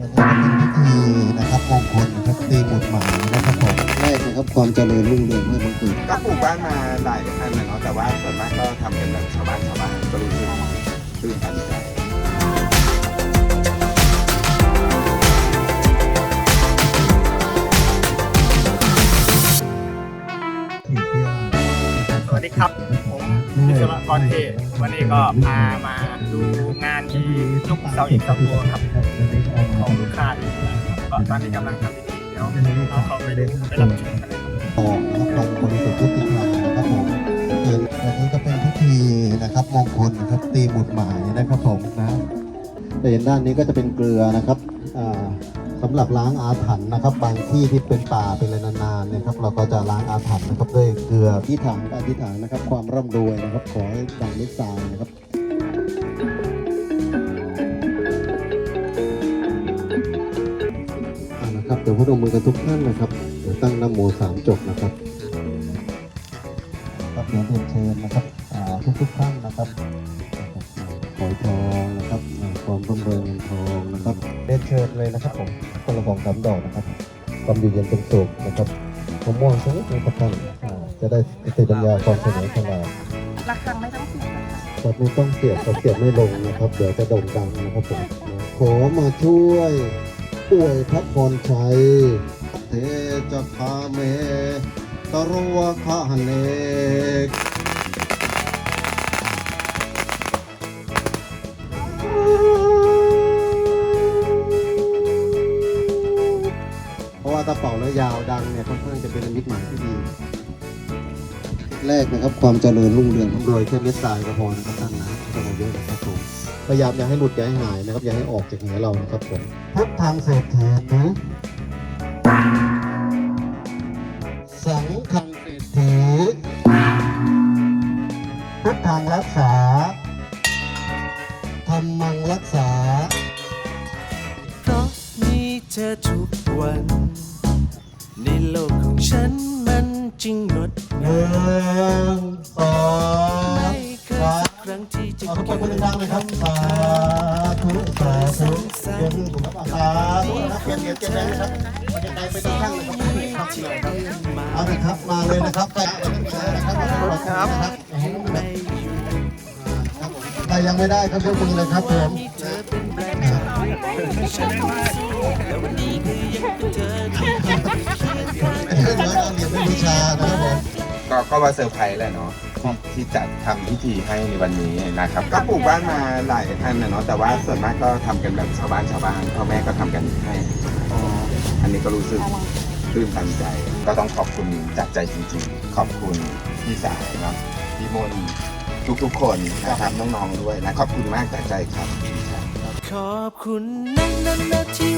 เป็นพิธีนะครับมงคลนะครับตีหมุดหมายนะครับผมแรกนะครับความเจริญรุ่งเรืองให้บังเกิดก็ปลูกบ้านมาหลายท่านนะเนาะแต่ว่าส่วนมากก็ทำเป็นแบบชาวบ้านชาวบ้านก็รู้สึกตื่นตันใจที่เที่ยวสวัสดีครับ ผมวิศวกรเทพวันนี้ก็พามา ดูงานที่ลูกเสาเอกเสาโทครับของลูกค้าก็ตอนนี้กำลังทำพิธีเดี๋ยวเราเข้าไปดูไปรับชมกันเลยครับออนะครับตรงบริสุทธิ์ยุติธรรมนะครับผมเห็นอันนี้ก็เป็นพิธีนะครับมงคลนะครับตีหมุดหมายนะครับผมนะจะเห็นด้านนี้ก็จะเป็นเกลือนะครับอ่าสำหรับล้างอาถรรพ์นะครับ บางที่ที่เป็นป่าเป็นอะไรนานๆเนี่ยครับ เราก็จะล้างอาถรรพ์นะครับด้วยเกลือที่ถังอธิษฐานนะครับ ความร่ำรวยนะครับ ขอให้ดังนิสายนะครับ นะครับเดี๋ยวพนมมือกันทุกท่านนะครับเดี๋ยวตั้งนะโมสามจบนะครับครับเดี๋ยวเรียนเชิญนะครับอ่าทุกทุกท่านนะครับขอยทองนะครับความร่ำรวยเงินทองนะครับเรียนเชิญเลยนะครับผมคนละของสามดอกนะครับความอยู่เย็นเป็นสุขนะครับมะม่วงสักนิดนึงครับท่านอ่าจะได้สติปัญญาความเฉลียวฉลาดระฆังไม่ต้องเสียบนะครับไม่ต้องเสียบเสียบไม่ลงนะครับ เดี๋ยวจะโด่งดังนะครับผมขอมาช่วย อวยพระพรชัยเทจะพาเมตรวคาเนกเพราะว่าถ้าเป่าแล้วยาวดังเนี่ยค่อนข้างจะเป็นมิตรหมายที่ดี แรกนะครับความเจริญรุ่งเรืองโดยแค่เม็ดทรายก็พอนะครับท่านนะไม่ต้องเอาเยอะนะครับผม พยายามอย่าให้หลุดอย่าให้หายนะครับอย่าให้ออกจากเหนือเรานะครับผมพุทธทางเศรษฐีนะสังฆังเศรษฐีพุทธังรักษาธรรมังรักษาเพราะมีเธอทุกวัน ในโลกของฉันมันจึงงดหนึ่งสอง รั้งที่จะเอาทุกคเกินดังเลยครับสาธุสาธุเดี๋ยวขึ้นผมครับสาธุนะครับเปลี่ยนเหรียญเปลี่ยนแบงค์นะครับมาจไกลไปตรงข้างเลยครับเอาเลยครับมาเลยนะครับไปนะครับครับไม่ยังไม่ได้ครับยกมือเลยครับผม ก็ก็ว่าเซอร์ไพรส์แหละเนาะที่ที่จัดทำพิธีให้ในวันนี้นะครับ ก็ปลูกบ้านมาหลายท่านนะเนาะแต่ว่าส่วนมากก็ทำกันแบบชาวบ้านชาวบ้านพ่อแม่ก็ทำกันให้อันนี้ก็รู้สึกตื่นตันใจ ก็ต้องขอบคุณจากใจจริง ๆ ขอบคุณพี่สายเนาะพี่มนต์ทุกๆคนนะครับน้องๆด้วยนะขอบคุณมากจากใจครับขอบคุณนะนะนะที่